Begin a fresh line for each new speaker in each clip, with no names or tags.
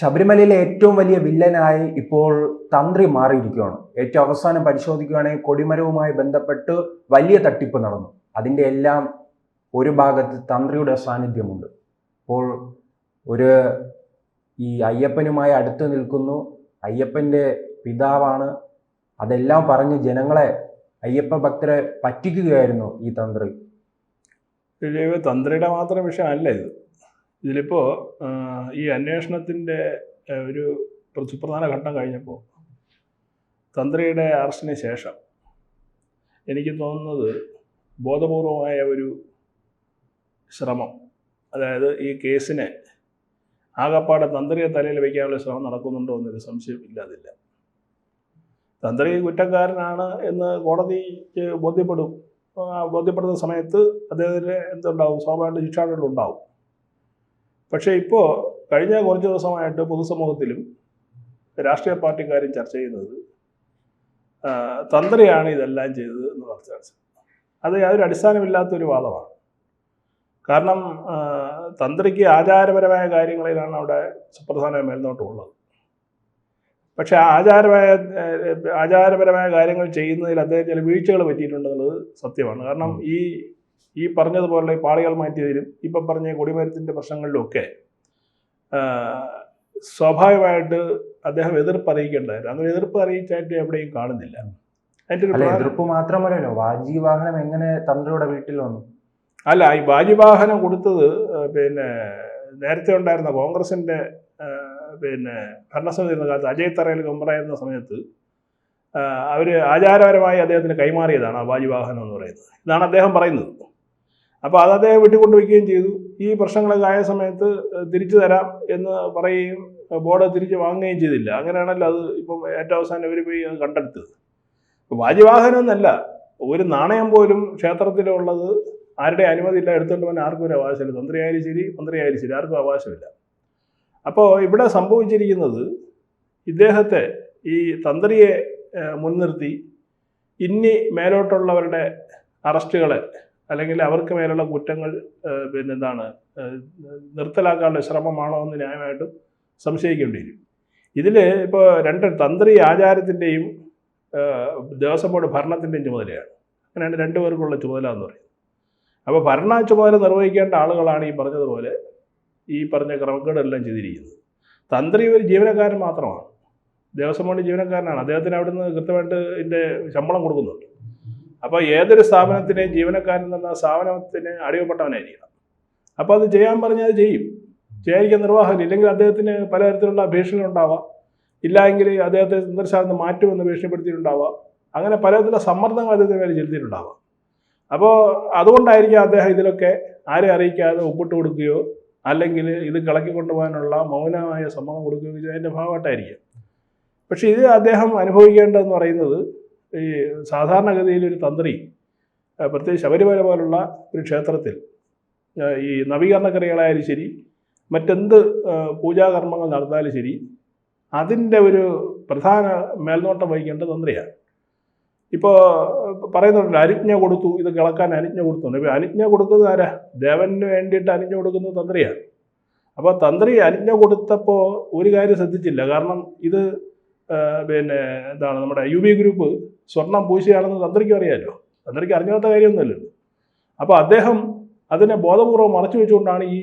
ശബരിമലയിലെ ഏറ്റവും വലിയ വില്ലനായി ഇപ്പോൾ തന്ത്രി മാറിയിരിക്കുകയാണ്. ഏറ്റവും അവസാനം പരിശോധിക്കുകയാണെങ്കിൽ കൊടിമരവുമായി ബന്ധപ്പെട്ട് വലിയ തട്ടിപ്പ് നടന്നു. അതിന്റെ എല്ലാം ഒരു ഭാഗത്ത് തന്ത്രിയുടെ സാന്നിധ്യമുണ്ട്. അപ്പോൾ ഒരു ഈ അയ്യപ്പനുമായി അടുത്ത് നിൽക്കുന്നു. അയ്യപ്പന്റെ പിതാവാണ്. അതെല്ലാം പറഞ്ഞ് ജനങ്ങളെ അയ്യപ്പ ഭക്തരെ പറ്റിക്കുകയായിരുന്നു ഈ തന്ത്രി.
തന്ത്രിയുടെ മാത്രം വിഷയമല്ല ഇത്. ഇതിലിപ്പോൾ ഈ അന്വേഷണത്തിന്റെ ഒരു പ്ര- സുപ്രധാന ഘട്ടം കഴിഞ്ഞപ്പോൾ തന്ത്രിയുടെ അറസ്റ്റിന് ശേഷം എനിക്ക് തോന്നുന്നത് ബോധപൂർവമായ ഒരു ശ്രമം അതായത് ഈ കേസിനെ ആകപ്പാടെ തന്ത്രിയെ തലയിൽ വയ്ക്കാനുള്ള ശ്രമം നടക്കുന്നുണ്ടോ എന്നൊരു സംശയം ഇല്ലാതില്ല. തന്ത്രി കുറ്റക്കാരനാണ് എന്ന് കോടതിക്ക് ബോധ്യപ്പെടും ബോധ്യപ്പെടുന്ന സമയത്ത് അദ്ദേഹത്തിന് എന്തുണ്ടാവും? സ്വാഭാവികമായിട്ട് ശിക്ഷാടനം ഉണ്ടാവും പക്ഷേ ഇപ്പോൾ കഴിഞ്ഞ കുറച്ച് ദിവസമായിട്ട് പൊതുസമൂഹത്തിലും രാഷ്ട്രീയ പാർട്ടിക്കാരും ചർച്ച ചെയ്യുന്നത് തന്ത്രിയാണ് ഇതെല്ലാം ചെയ്തത് എന്ന് പറഞ്ഞ അത് യാതൊരു അടിസ്ഥാനമില്ലാത്തൊരു വാദമാണ്. കാരണം തന്ത്രിക്ക് ആചാരപരമായ കാര്യങ്ങളിലാണ് അവിടെ സുപ്രധാന മേൽനോട്ടമുള്ളത് പക്ഷെ ആചാരമായ ആചാരപരമായ കാര്യങ്ങൾ ചെയ്യുന്നതിൽ അദ്ദേഹം ചില വീഴ്ചകൾ പറ്റിയിട്ടുണ്ടെന്നുള്ളത് സത്യമാണ്. കാരണം ഈ ഈ പറഞ്ഞതുപോലെ ഈ പാളികൾ മാറ്റിയതിലും ഇപ്പം പറഞ്ഞ കൊടിമരത്തിന്റെ പ്രശ്നങ്ങളിലുമൊക്കെ ഒക്കെ സ്വാഭാവികമായിട്ട് അദ്ദേഹം എതിർപ്പ് അറിയിക്കേണ്ടതായിരുന്നു. അങ്ങനെ എതിർപ്പ് അറിയിച്ചായിട്ട് എവിടെയും കാണുന്നില്ല. അതിന്റെ
എതിർപ്പ് മാത്രമല്ലല്ലോ വാജി വാഹനം എങ്ങനെ തന്ത്രിയുടെ വീട്ടിൽ വന്നു?
അല്ല ഈ വാജി വാഹനം കൊടുത്തത് പിന്നെ നേരത്തെ ഉണ്ടായിരുന്ന കോൺഗ്രസിന്റെ പിന്നെ ഭരണസമിതി ഇരുന്ന കാലത്ത് അജയ് തറയിൽ മെമ്പറായിരുന്ന സമയത്ത് അവർ അവർ ആചാരപരമായി അദ്ദേഹത്തിന് കൈമാറിയതാണ് ആ വാജി വാഹനം എന്ന് പറയുന്നത്. ഇതാണ് അദ്ദേഹം പറയുന്നത്. അപ്പോൾ അത് അദ്ദേഹം വിട്ടുകൊണ്ടുവയ്ക്കുകയും ചെയ്തു. ഈ പ്രശ്നങ്ങളൊക്കെ ആയ സമയത്ത് തിരിച്ചു തരാം എന്ന് പറയുകയും ബോർഡ് തിരിച്ച് വാങ്ങുകയും ചെയ്തില്ല. അങ്ങനെയാണല്ലോ അത് ഇപ്പം ഏറ്റവും അവസാനം ഇവർ പോയി അത് കണ്ടെടുത്തത്. ബാജിവാഹനം എന്നല്ല ഒരു നാണയം പോലും ക്ഷേത്രത്തിലുള്ളത് ആരുടെ അനുമതി ഇല്ല എടുത്തുകൊണ്ട് പോകാൻ ആർക്കും ഒരു അവകാശമില്ല. തന്ത്രിയായാലും ശരി മന്ത്രിയായാലും ശരി ആർക്കും അവകാശമില്ല. അപ്പോൾ ഇവിടെ സംഭവിച്ചിരിക്കുന്നത് ഇദ്ദേഹത്തെ ഈ തന്ത്രിയെ മുൻനിർത്തി ഇനി മേലോട്ടുള്ളവരുടെ അറസ്റ്റുകളെ അല്ലെങ്കിൽ അവർക്ക് മേലുള്ള കുറ്റങ്ങൾ പിന്നെ ഏഹ്, നിർത്തലാക്കാനുള്ള ശ്രമമാണോ എന്ന് ന്യായമായിട്ടും സംശയിക്കേണ്ടി വരും ഇതിൽ ഇപ്പോൾ രണ്ട് തന്ത്രി ആചാരത്തിന്റെയും ദേവസ്വം ബോർഡ് ഭരണത്തിന്റെയും ചുമതലയാണ്. അങ്ങനെയാണ് രണ്ടുപേർക്കുള്ള ചുമതല എന്ന് പറയുന്നത്. അപ്പോൾ ഭരണ ചുമതല നിർവഹിക്കേണ്ട ആളുകളാണ് ഈ പറഞ്ഞതുപോലെ ഈ പറഞ്ഞ ക്രമക്കേടെല്ലാം ചെയ്തിരിക്കുന്നത്. തന്ത്രി ഒരു ജീവനക്കാരൻ മാത്രമാണ്. ദേവസ്വം ബോർഡ് ജീവനക്കാരനാണ്. അദ്ദേഹത്തിന് അവിടുന്ന് കൃത്യമായിട്ട് ഇതിന്റെ ശമ്പളം കൊടുക്കുന്നുണ്ട്. അപ്പോൾ ഏതൊരു സ്ഥാപനത്തിനെയും ജീവനക്കാരൻ എന്ന സ്ഥാപനത്തിന് അടിമപ്പെട്ടവനായിരിക്കണം. അപ്പോൾ അത് ചെയ്യാൻ പറഞ്ഞാൽ അത് ചെയ്യും. ചെയ്യാതിരിക്കാൻ നിർവാഹമില്ല ഇല്ലെങ്കിൽ അദ്ദേഹത്തിന് പലതരത്തിലുള്ള ഭീഷണി ഉണ്ടാവാം. ഇല്ല എങ്കിൽ അദ്ദേഹത്തെ സന്ദർശനം മാറ്റുമെന്ന് ഭീഷണിപ്പെടുത്തിയിട്ടുണ്ടാവാം. അങ്ങനെ പലതരത്തിലുള്ള സമ്മർദ്ദങ്ങൾ അദ്ദേഹത്തിന് മേലെ ചെലുത്തിയിട്ടുണ്ടാവാം. അപ്പോൾ അതുകൊണ്ടായിരിക്കും അദ്ദേഹം ഇതിലൊക്കെ ആരെ അറിയിക്കാതെ ഒപ്പിട്ട് കൊടുക്കുകയോ അല്ലെങ്കിൽ ഇത് കിളക്കി കൊണ്ടുപോകാനുള്ള മൗനമായ സമ്മതം കൊടുക്കുകയോ ചെയ്തതിന്റെ ഭാഗമായിട്ടായിരിക്കും. പക്ഷേ ഇത് അദ്ദേഹം അനുഭവിക്കേണ്ടതെന്ന് പറയുന്നത് ഈ സാധാരണഗതിയിൽ ഒരു തന്ത്രി പ്രത്യേകിച്ച് ശബരിമല പോലുള്ള ഒരു ക്ഷേത്രത്തിൽ ഈ നവീകരണ ക്രിയകളായാലും ശരി മറ്റെന്ത് പൂജാകർമ്മങ്ങൾ നടന്നാലും ശരി അതിന്റെ ഒരു പ്രധാന മേൽനോട്ടം വഹിക്കേണ്ട തന്ത്രിയാണ്. ഇപ്പോൾ പറയുന്നുണ്ട് അനുജ്ഞ കൊടുത്തു ഇത് കിളക്കാൻ അനുജ്ഞ കൊടുത്തു. ഇപ്പോൾ അനുജ്ഞ കൊടുക്കുന്നത് ആരാ? ദേവന് വേണ്ടിയിട്ട് അനുജ്ഞ കൊടുക്കുന്നത് തന്ത്രിയാണ്. അപ്പോൾ തന്ത്രി അനുജ്ഞ കൊടുത്തപ്പോൾ ഒരു കാര്യം ശ്രദ്ധിച്ചില്ല. കാരണം ഇത് പിന്നെ എന്താണ് നമ്മുടെ യു ബി ഗ്രൂപ്പ് സ്വർണം പൂശിയാണെന്ന് തന്ത്രിക്ക് അറിയാമല്ലോ തന്ത്രിക്ക് അറിഞ്ഞാത്ത കാര്യമൊന്നുമല്ലല്ലോ അപ്പോൾ അദ്ദേഹം അതിനെ ബോധപൂർവം മറച്ചു വെച്ചുകൊണ്ടാണ് ഈ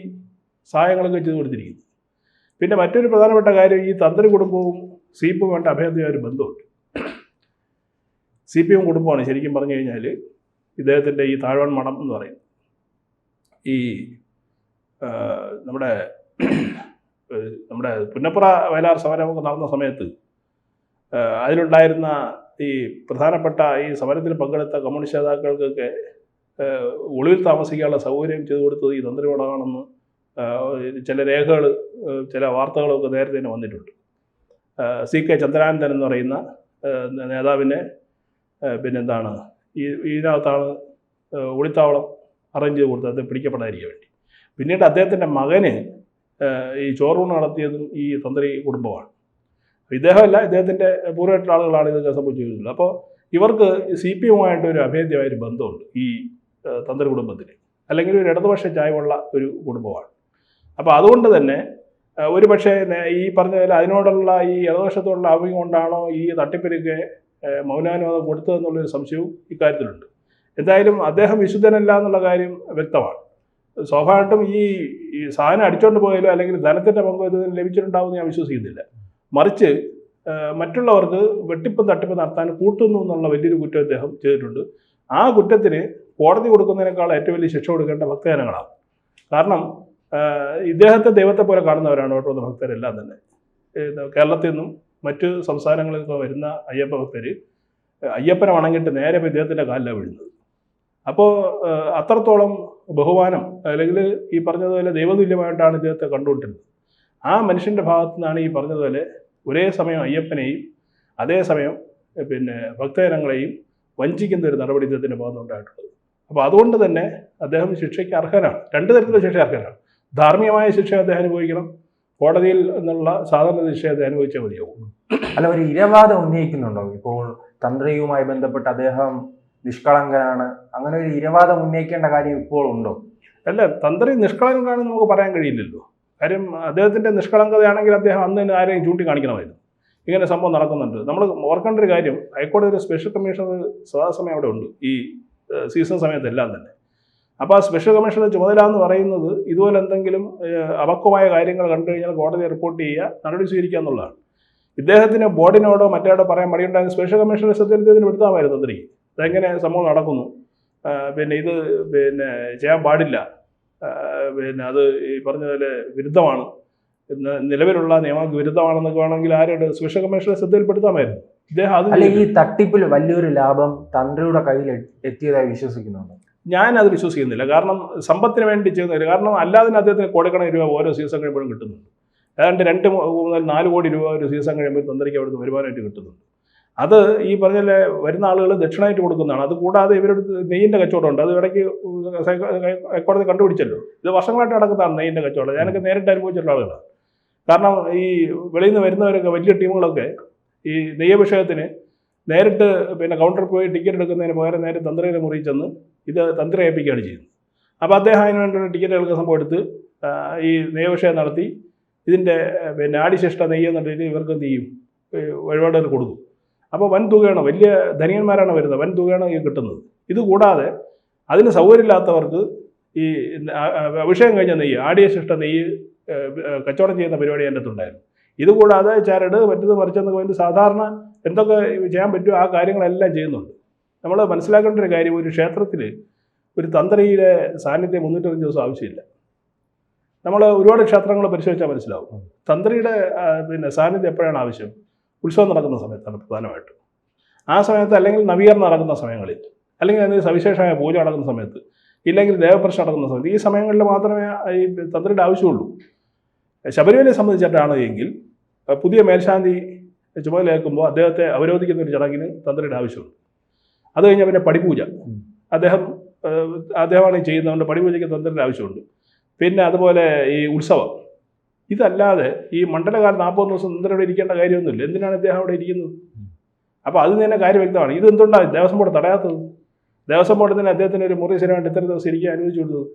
സഹായങ്ങളൊക്കെ ചെയ്തു കൊടുത്തിരിക്കുന്നത്. പിന്നെ മറ്റൊരു പ്രധാനപ്പെട്ട കാര്യം ഈ തന്ത്രി കുടുംബവും സി പി വേണ്ട അഭേദ്യമായ ബന്ധമുണ്ട്. സി പി എം കുടുംബമാണ് ശരിക്കും പറഞ്ഞു കഴിഞ്ഞാൽ ഇദ്ദേഹത്തിന്റെ ഈ താഴ്വൺ മണം എന്ന് പറയുന്നത്. ഈ നമ്മുടെ നമ്മുടെ പുന്നപ്പുറ വയലാർ സമരമൊക്കെ നടന്ന സമയത്ത് അതിലുണ്ടായിരുന്ന ഈ പ്രധാനപ്പെട്ട ഈ സമരത്തിൽ പങ്കെടുത്ത കമ്മ്യൂണിസ്റ്റ് നേതാക്കൾക്കൊക്കെ ഒളിവിൽ താമസിക്കാനുള്ള സൗകര്യം ചെയ്തു കൊടുത്തത് ഈ തന്ത്രിയോടാണെന്ന് ചില രേഖകൾ ചില വാർത്തകളൊക്കെ നേരത്തെ തന്നെ വന്നിട്ടുണ്ട്. സി കെ ചന്ദ്രാനന്ദൻ എന്ന് പറയുന്ന നേതാവിനെ പിന്നെന്താണ് ഈ ഇതിനകത്താണ് ഒളിത്താവളം അറേഞ്ച് ചെയ്ത് കൊടുത്തത് അദ്ദേഹം പിടിക്കപ്പെടാതിരിക്കാൻ വേണ്ടി. പിന്നീട് അദ്ദേഹത്തിന്റെ മകന് ഈ ചോറൂണ് നടത്തിയതും ഈ തന്ത്രി കുടുംബമാണ്. ഇദ്ദേഹമല്ല ഇദ്ദേഹത്തിന്റെ പൂർവമായിട്ടുള്ള ആളുകളാണ് ഇതൊക്കെ സംഭവിച്ചിട്ടുള്ളത് അപ്പോൾ ഇവർക്ക് സി പി എമ്മുമായിട്ട് ഒരു അഭേദ്യമായ ഒരു ബന്ധമുണ്ട് ഈ തന്ത്രി കുടുംബത്തിന് അല്ലെങ്കിൽ ഒരു ഇടതുപക്ഷ ചായവുള്ള ഒരു കുടുംബമാണ്. അപ്പോൾ അതുകൊണ്ട് തന്നെ ഒരു പക്ഷേ ഈ പറഞ്ഞ അതിനോടുള്ള ഈ ഇടതുപക്ഷത്തോടുള്ള ആവശ്യം കൊണ്ടാണോ ഈ തട്ടിപ്പിനൊക്കെ മൗനാനുവാദം കൊടുത്തതെന്നുള്ളൊരു സംശയവും ഇക്കാര്യത്തിലുണ്ട്. എന്തായാലും അദ്ദേഹം വിശുദ്ധനല്ല എന്നുള്ള കാര്യം വ്യക്തമാണ്. സ്വാഭാവികമായിട്ടും ഈ സാധനം അടിച്ചോണ്ട് പോയാലോ അല്ലെങ്കിൽ ധനത്തിന്റെ പങ്ക് ലഭിച്ചിട്ടുണ്ടാവുമെന്ന് ഞാൻ വിശ്വസിക്കുന്നില്ല. മറിച്ച് മറ്റുള്ളവർക്ക് വെട്ടിപ്പും തട്ടിപ്പും നടത്താൻ കൂട്ടുന്നു എന്നുള്ള വലിയൊരു കുറ്റം അദ്ദേഹം ചെയ്തിട്ടുണ്ട്. ആ കുറ്റത്തിന് കോടതി കൊടുക്കുന്നതിനേക്കാൾ ഏറ്റവും വലിയ ശിക്ഷ കൊടുക്കേണ്ട ഭക്തജനങ്ങളാണ്. കാരണം ഇദ്ദേഹത്തെ ദൈവത്തെ പോലെ കാണുന്നവരാണ് വന്ന ഭക്തരെല്ലാം തന്നെ. കേരളത്തിൽ നിന്നും മറ്റ് സംസ്ഥാനങ്ങളിൽ നിന്നൊക്കെ വരുന്ന അയ്യപ്പ ഭക്തർ അയ്യപ്പനെ വണങ്ങിയിട്ട് നേരെ ഇദ്ദേഹത്തിന്റെ കാലിലാണ് വീഴുന്നത്. അപ്പോൾ അത്രത്തോളം ബഹുമാനം അല്ലെങ്കിൽ ഈ പറഞ്ഞതുപോലെ ദൈവതുല്യമായിട്ടാണ് ഇദ്ദേഹത്തെ കണ്ടുകൊണ്ടിരുന്നത്. ആ മനുഷ്യന്റെ ഭാഗത്തു നിന്നാണ് ഈ പറഞ്ഞതുപോലെ ഒരേ സമയം അയ്യപ്പനെയും അതേസമയം പിന്നെ ഭക്തജനങ്ങളെയും വഞ്ചിക്കുന്ന ഒരു നടപടി ഇദ്ദേഹത്തിന്റെ ഭാഗത്ത് ഉണ്ടായിട്ടുള്ളത്. അപ്പോൾ അതുകൊണ്ട് തന്നെ അദ്ദേഹം ശിക്ഷയ്ക്ക് അർഹനാണ്. രണ്ട് തരത്തിലുള്ള ശിക്ഷ അർഹനാണ്. ധാർമ്മികമായ ശിക്ഷ അദ്ദേഹം അനുഭവിക്കണം. കോടതിയിൽ നിന്നുള്ള സാധാരണ ശിക്ഷ അദ്ദേഹം അനുഭവിച്ചാൽ മതിയാവും.
അല്ല ഒരു ഇരവാദം ഉന്നയിക്കുന്നുണ്ടോ? ഇപ്പോൾ തന്ത്രിയുമായി ബന്ധപ്പെട്ട് അദ്ദേഹം നിഷ്കളങ്കനാണ്. അങ്ങനെ ഒരു ഇരവാദം ഉന്നയിക്കേണ്ട കാര്യം ഇപ്പോൾ ഉണ്ടോ?
അല്ല തന്ത്രി നിഷ്കളങ്കനാണെന്ന് നമുക്ക് പറയാൻ കഴിയില്ലല്ലോ. കാര്യം അദ്ദേഹത്തിന്റെ നിഷ്കളങ്കതയാണെങ്കിൽ അദ്ദേഹം അന്ന് തന്നെ ആരെയും ചൂണ്ടിക്കാണിക്കണമായിരുന്നു. ഇങ്ങനെ സംഭവം നടക്കുന്നുണ്ട്. നമ്മൾ ഓർക്കേണ്ട ഒരു കാര്യം ഹൈക്കോടതി ഒരു സ്പെഷ്യൽ കമ്മീഷണർ സദാസമയം അവിടെ ഉണ്ട്. ഈ സീസൺ സമയത്തെല്ലാം തന്നെ. അപ്പോൾ ആ സ്പെഷ്യൽ കമ്മീഷണർ ചുമതല എന്ന് പറയുന്നത് ഇതുപോലെ എന്തെങ്കിലും അപക്വമായ കാര്യങ്ങൾ കണ്ടു കഴിഞ്ഞാൽ കോടതിയെ റിപ്പോർട്ട് ചെയ്യുക നടപടി സ്വീകരിക്കുക എന്നുള്ളതാണ്. ഇദ്ദേഹത്തിന് ബോർഡിനോടോ മറ്റേടോ പറയാൻ മടിയുണ്ടായ സ്പെഷ്യൽ കമ്മീഷണർ സത്യത്തിന് പെടുത്താമായിരുന്നു തന്ത്രി അതെങ്ങനെ സംഭവം നടക്കുന്നു? പിന്നെ ഇത് പിന്നെ ചെയ്യാൻ പാടില്ല. പിന്നെ അത് ഈ പറഞ്ഞതുപോലെ വിരുദ്ധമാണ്. നിലവിലുള്ള നിയമങ്ങൾക്ക് വിരുദ്ധമാണെന്നൊക്കെ വേണമെങ്കിൽ ആരോട് സുരക്ഷ കമ്മീഷണറെ ശ്രദ്ധയിൽപ്പെടുത്താമായിരുന്നു. ഇദ്ദേഹം അത്
അല്ല ഈ തട്ടിപ്പിൽ വലിയൊരു ലാഭം തന്ത്രിയുടെ കയ്യിൽ എത്തിയതായി വിശ്വസിക്കുന്നുണ്ട്.
ഞാൻ അത് വിശ്വസിക്കുന്നില്ല. കാരണം സമ്പത്തിന് വേണ്ടി ചെയ്യുന്നില്ല കാരണം അല്ലാതെ അദ്ദേഹത്തിന് കോടിക്കണക്കിന് രൂപ ഓരോ സീസൺ കഴിയുമ്പോഴും കിട്ടുന്നുണ്ട്. ഏതാണ്ട് രണ്ട് മുതൽ നാല് കോടി രൂപ ഒരു സീസൺ കഴിയുമ്പോൾ തന്ത്രിക്ക് അവിടുന്ന് വരുമാനമായിട്ട് കിട്ടുന്നുണ്ട്. അത് ഈ പറഞ്ഞ വരുന്ന ആളുകൾ ദക്ഷിണായിട്ട് കൊടുക്കുന്നതാണ്. അത് കൂടാതെ ഇവരുടെ നെയ്യിന്റെ കച്ചവടമുണ്ട്. അത് ഇടയ്ക്ക് ഹൈക്കോടതി കണ്ടുപിടിച്ചല്ലോ. ഇത് വർഷങ്ങളായിട്ട് നടക്കുന്നതാണ് നെയ്യിന്റെ കച്ചവടം. ഞാനൊക്കെ നേരിട്ട് അനുഭവിച്ചിട്ടുള്ള ആളുകളാണ്. കാരണം ഈ വെളിയിൽ നിന്ന് വരുന്നവരൊക്കെ വലിയ ടീമുകളൊക്കെ ഈ നെയ്യഭിഷേകത്തിന് നേരിട്ട് പിന്നെ കൗണ്ടറിൽ പോയി ടിക്കറ്റ് എടുക്കുന്നതിന് പകരം നേരെ തന്ത്രിയുടെ മുറിയിൽ ചെന്ന് ഇത് തന്ത്രി ഏൽപ്പിക്കുകയാണ് ചെയ്യുന്നത്. അപ്പോൾ അദ്ദേഹം അതിന് വേണ്ടിയുള്ള എടുക്കുന്ന സംഭവം എടുത്ത് ഈ നെയ്യഭിഷേകം നടത്തി ഇതിന്റെ പിന്നെ ആടിശിഷ്ട നെയ്യെന്നുണ്ടെങ്കിൽ ഇവർക്ക് ചെയ്യും? വഴിപാടുകൾ കൊടുക്കും. അപ്പോൾ വൻ തുകയാണ് വലിയ ധനികന്മാരാണ് വരുന്നത് വൻ തുകയാണ് ഈ കിട്ടുന്നത്. ഇത് കൂടാതെ അതിന് സൗകര്യമില്ലാത്തവർക്ക് ഈ വിഷയം കഴിഞ്ഞ നെയ്യ് ആടിയ ശിഷ്ട നെയ്യ് കച്ചവടം ചെയ്യുന്ന പരിപാടി എന്റെ അടുത്തുണ്ടായിരുന്നു ഇതുകൂടാതെ ചരട് മറ്റത് മറിച്ചെന്നൊക്കെ വേണ്ടി സാധാരണ എന്തൊക്കെ ചെയ്യാൻ പറ്റുമോ ആ കാര്യങ്ങളെല്ലാം ചെയ്യുന്നുണ്ട്. നമ്മൾ മനസ്സിലാക്കേണ്ട ഒരു കാര്യം ഒരു ക്ഷേത്രത്തിൽ ഒരു തന്ത്രിയുടെ സാന്നിധ്യം മുന്നൂറ്റഞ്ച് ദിവസം ആവശ്യമില്ല. നമ്മൾ ഒരുപാട് ക്ഷേത്രങ്ങൾ പരിശോധിച്ചാൽ മനസ്സിലാവും. തന്ത്രിയുടെ പിന്നെ സാന്നിധ്യം എപ്പോഴാണ് ആവശ്യം? ഉത്സവം നടക്കുന്ന സമയത്താണ് പ്രധാനമായിട്ടും. ആ സമയത്ത് അല്ലെങ്കിൽ നവീകരണം നടക്കുന്ന സമയങ്ങളിൽ അല്ലെങ്കിൽ അതിന് സവിശേഷമായ പൂജ നടക്കുന്ന സമയത്ത് ഇല്ലെങ്കിൽ ദേവപ്രശ്നം നടക്കുന്ന സമയത്ത് ഈ സമയങ്ങളിൽ മാത്രമേ ഈ തന്ത്രിയുടെ ആവശ്യമുള്ളൂ. ശബരിമലയെ സംബന്ധിച്ചിട്ടാണ് എങ്കിൽ പുതിയ മേൽശാന്തി ചുമതലയേൽക്കുമ്പോൾ അദ്ദേഹത്തെ അവരോധിക്കുന്ന ഒരു ചടങ്ങിന് തന്ത്രിയുടെ ആവശ്യമുണ്ട് അത് കഴിഞ്ഞാൽ പിന്നെ പടിപൂജ. അദ്ദേഹം അദ്ദേഹമാണ് ചെയ്യുന്നതുകൊണ്ട് പടിപൂജയ്ക്ക് തന്ത്രിയുടെ ആവശ്യമുണ്ട്. പിന്നെ അതുപോലെ ഈ ഉത്സവം. ഇതല്ലാതെ ഈ മണ്ഡലകാലം നാൽപ്പത് ദിവസം തന്ത്രിയുടെ ഇരിക്കേണ്ട കാര്യമൊന്നുമില്ല. എന്തിനാണ് ഇദ്ദേഹം അവിടെ ഇരിക്കുന്നത്? അപ്പോൾ അത് തന്നെ കാര്യം വ്യക്തമാണ്. ഇത് എന്തുകൊണ്ടാണ് ദേവസ്വം ബോർഡ് തടയാത്തത്? ദേവസ്വം ബോർഡ് തന്നെ അദ്ദേഹത്തിന് ഒരു മുറി സ്ഥിരമായിട്ട് ഇത്ര ദിവസം ഇരിക്കാൻ അനുവദിച്ചു കൊടുത്തത്.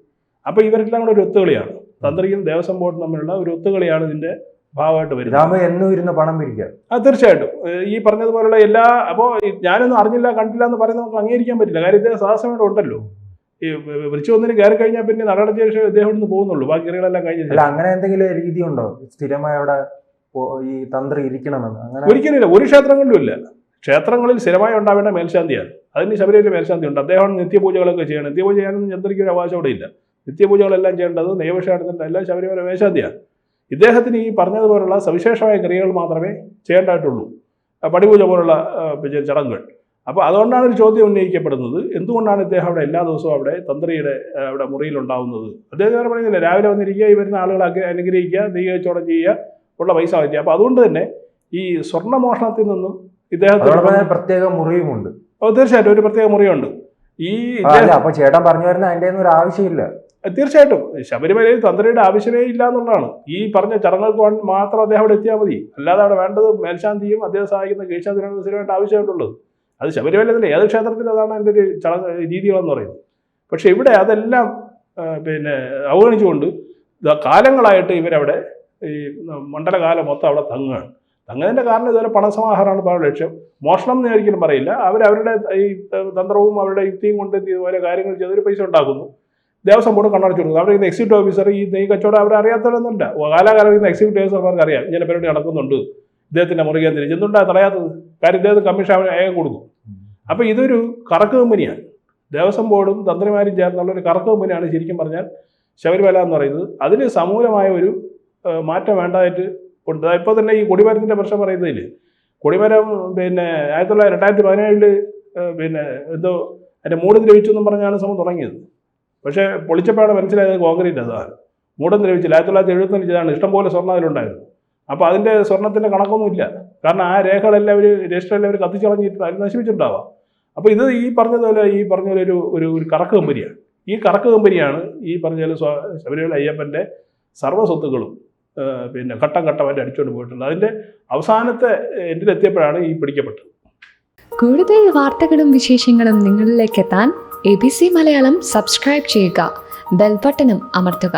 അപ്പോൾ ഇവരെല്ലാം കൂടെ ഒരു ഒത്തുകളിയാണ്. തന്ത്രിയും ദേവസ്വം ബോർഡും തമ്മിലുള്ള ഒരു ഒത്തുകളിയാണ് ഇതിന്റെ ഭാഗമായിട്ട് വരുന്നത്.
രാമ എന്നും ഇരുന്ന് പണം പിരിക്കുക
ആ തീർച്ചയായിട്ടും. ഈ പറഞ്ഞതുപോലുള്ള എല്ലാ അപ്പോൾ ഞാനൊന്നും അറിഞ്ഞില്ല കണ്ടില്ല എന്ന് പറയുന്നത് നമുക്ക് അംഗീകരിക്കാൻ പറ്റില്ല. കാര്യം ഇദ്ദേഹം സാഹസമായിട്ട് ഉണ്ടല്ലോ. ഈ വിളിച്ചു ഒന്നിന് കയറി കഴിഞ്ഞാൽ പിന്നെ നടപടി ശേഷം ഇദ്ദേഹം ഇവിടുന്ന് പോകുന്നുള്ളൂ. ബാക്കി കറികളെല്ലാം കഴിഞ്ഞ
അല്ല അങ്ങനെ എന്തെങ്കിലും രീതി ഉണ്ടോ സ്ഥിരമായി അവിടെ ഈ തന്ത്രി ഇരിക്കണമെന്ന്? അങ്ങനെ
ഒരിക്കലും ഒരു ക്ഷേത്രങ്ങളിലും ഇല്ല. ക്ഷേത്രങ്ങളിൽ സ്ഥിരമായി ഉണ്ടാവേണ്ട മേൽശാന്തിയാണ്. അതിന് ശബരിമല മേൽശാന്തി ഉണ്ട്. അദ്ദേഹമാണ് നിത്യപൂജകളൊക്കെ ചെയ്യണം. നിത്യപൂജ ചെയ്യാനൊന്നും ചന്ദ്രയ്ക്ക് ഒരു അവകാശം അവിടെ ഇല്ല. നിത്യപൂജകളെല്ലാം ചെയ്യേണ്ടത് നിയമക്ഷേത്രത്തിന്റെ എല്ലാം ശബരിമല മേൽശാന്തിയാണ്. ഇദ്ദേഹത്തിന് ഈ പറഞ്ഞതുപോലുള്ള സവിശേഷമായ ക്രിയകൾ മാത്രമേ ചെയ്യേണ്ടതായിട്ടുള്ളൂ. പടിപൂജ പോലുള്ള ചടങ്ങുകൾ. അപ്പോൾ അതുകൊണ്ടാണ് ഒരു ചോദ്യം ഉന്നയിക്കപ്പെടുന്നത്. എന്തുകൊണ്ടാണ് ഇദ്ദേഹം അവിടെ എല്ലാ ദിവസവും അവിടെ തന്ത്രിയുടെ അവിടെ മുറിയിലുണ്ടാവുന്നത് അദ്ദേഹം വേറെ പറയുന്നില്ല രാവിലെ വന്നിരിക്കുക ഈ വരുന്ന ആളുകളെ അഗ്ര- അനുഗ്രഹിക്കുക നെയ്യച്ചോടം ചെയ്യുക ഉള്ള പൈസ പറ്റുക അപ്പോൾ അതുകൊണ്ട് തന്നെ ഈ സ്വർണമോഷണത്തിൽ നിന്നും ഇദ്ദേഹത്തിന്
പ്രത്യേക മുറിയുമുണ്ട്.
ഓ, തീർച്ചയായിട്ടും ഒരു പ്രത്യേക മുറിയുണ്ട്. ഈ
അപ്പൊ ചേട്ടൻ പറഞ്ഞു വരുന്ന അതിന്റെ ഒന്നും ഒരു ആവശ്യമില്ല.
തീർച്ചയായിട്ടും. ശബരിമലയിൽ തന്ത്രിയുടെ ആവശ്യമേ ഇല്ല എന്നുള്ളതാണ്. ഈ പറഞ്ഞ ചടങ്ങുകൾക്ക് മാത്രം അദ്ദേഹം അവിടെ എത്തിയാൽ മതി. അല്ലാതെ അവിടെ വേണ്ടത് മേൽശാന്തിയും അദ്ദേഹം സഹായിക്കുന്ന കീഴ്ശാന്തി വേണ്ട ആവശ്യമായിട്ടുള്ളത്. അത് ശബരിമലയിലെ ഏത് ക്ഷേത്രത്തിൽ അതാണ് അതിന്റെ ഒരു ചടങ്ങ് രീതികളെന്ന് പറയുന്നത്. പക്ഷെ ഇവിടെ അതെല്ലാം പിന്നെ അവഗണിച്ചുകൊണ്ട് കാലങ്ങളായിട്ട് ഇവരവിടെ ഈ മണ്ഡലകാലം മൊത്തം അവിടെ തങ്ങുകയാണ്. തങ്ങുന്നതിന്റെ കാരണം ഇതുവരെ പണസമാഹാരമാണ് പല ലക്ഷ്യം. മോഷണം എന്ന് ഒരിക്കലും പറയില്ല. അവർ അവരുടെ ഈ തന്ത്രവും അവരുടെ യുക്തിയും കൊണ്ട് ഇതുപോലെ കാര്യങ്ങൾ ചെയ്ത് ഒരു പൈസ ഉണ്ടാക്കുന്നു. ദേവസ്വം ബോർഡ് കണ്ണടച്ചു കൊടുക്കുന്നു. അവിടെ ഇന്ന് എക്സിക്യൂട്ടീവ് ഓഫീസർ ഈ നെയ് കച്ചവടം അവരെ അറിയാത്തവരൊന്നുമില്ല. കാലാകാലം ഇന്ന് എക്സിക്യൂട്ടീവ് ഓഫീസർമാർക്ക് അറിയാം. ഇങ്ങനെ പരിപാടി നടക്കുന്നുണ്ട്. ഇദ്ദേഹത്തിന്റെ മുറി കേന്ദ്രീകരിച്ച് എന്തുണ്ടാ തടയാത്തത്? കാര്യം ഇദ്ദേഹത്തിന് കമ്മീഷൻ ഏകം കൊടുക്കും. അപ്പോൾ ഇതൊരു കറക്ക് കമ്പനിയാണ്. ദേവസ്വം ബോർഡും തന്ത്രിമാരും ചേർന്നുള്ള ഒരു കറക്ക് കമ്പനിയാണ് ശരിക്കും പറഞ്ഞാൽ ശബരിമല എന്ന് പറയുന്നത്. അതിന് സമൂലമായ ഒരു മാറ്റം വേണ്ടതായിട്ട് ഉണ്ട്. ഇപ്പോൾ തന്നെ ഈ കൊടിമരത്തിന്റെ പ്രശ്നം പറയുന്നതിൽ കൊടിമരം പിന്നെ ആയിരത്തി തൊള്ളായിരത്തി രണ്ടായിരത്തി പതിനേഴിൽ പിന്നെ എന്തോ അതിന്റെ മൂട് ദ്രവിച്ചു എന്നും പറഞ്ഞാണ് ശ്രമം തുടങ്ങിയത്. പക്ഷേ പൊളിച്ചപ്പോഴാണ് മനസ്സിലായത് കോൺക്രീറ്റ് അതാണ്. മൂടം ദ്രവിച്ചില്ല. ആയിരത്തി തൊള്ളായിരത്തി എഴുപത്തഞ്ചിലാണ് ഇഷ്ടംപോലെ സ്വർണം അതിലുണ്ടായിരുന്നു. അപ്പോൾ അതിന്റെ സ്വർണത്തിന്റെ കണക്കൊന്നുമില്ല. കാരണം ആ രേഖകളെല്ലാം അവർ രജിസ്റ്ററെല്ലാം അവർ കത്തിച്ചളഞ്ഞിട്ട് അത് നശിപ്പിച്ചിട്ടുണ്ടാവാം. അപ്പോൾ ഇത് ഈ പറഞ്ഞതുപോലെ ഈ പറഞ്ഞ പോലെ ഒരു ഒരു ഒരു കറക്ക് കമ്പനിയാണ്. ഈ കറക്ക് കമ്പനിയാണ് ഈ പറഞ്ഞ പോലെ ശബരിമല അയ്യപ്പന്റെ സർവ സ്വത്തുക്കളും പിന്നെ ഘട്ടം ഘട്ടമായിട്ട് അടിച്ചുകൊണ്ട് പോയിട്ടുണ്ട്. അതിന്റെ അവസാനത്തെ എൻഡിലെത്തിയപ്പോഴാണ് ഈ പിടിക്കപ്പെട്ടത്.
കൂടുതൽ വാർത്തകളും വിശേഷങ്ങളും നിങ്ങളിലേക്ക് എത്താൻ A B C Malayalam subscribe ചെയ്യുക. ബെൽബട്ടനും അമർത്തുക.